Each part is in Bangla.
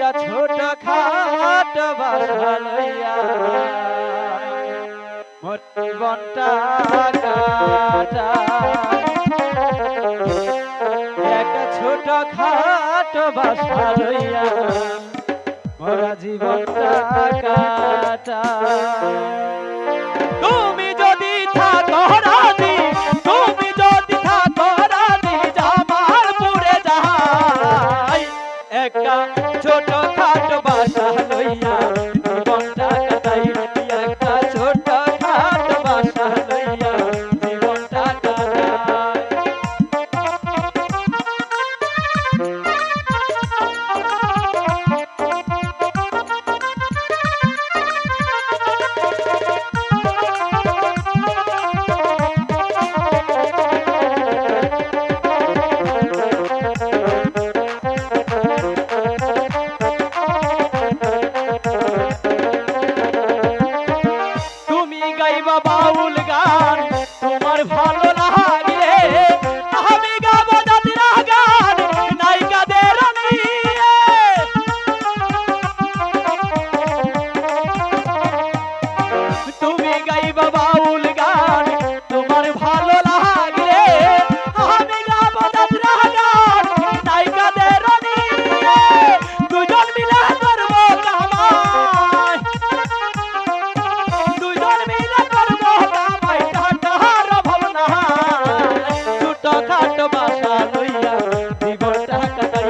একটা ছোট খাট বাসা একটা ছোট খাট বাসা লইয়া জীবনটা কাটা। তুমি যদি থাকো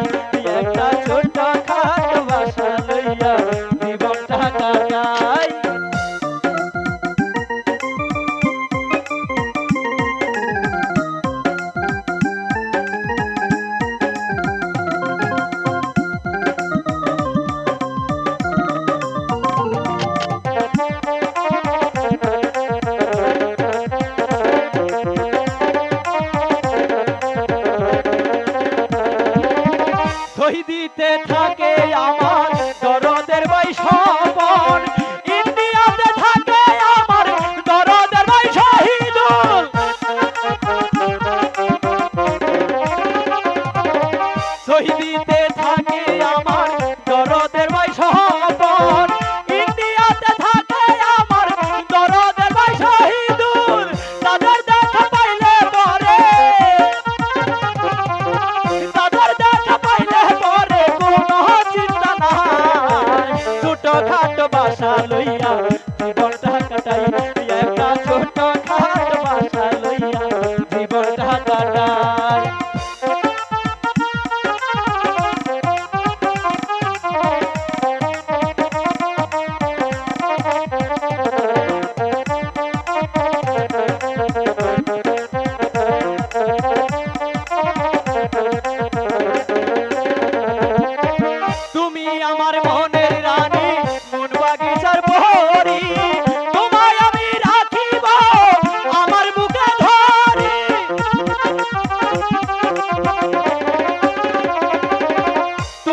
thank you শহীদিতে থাকে আমার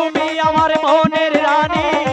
তুমি আমার মনের রানী।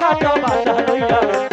কাটো বাসা লইয়া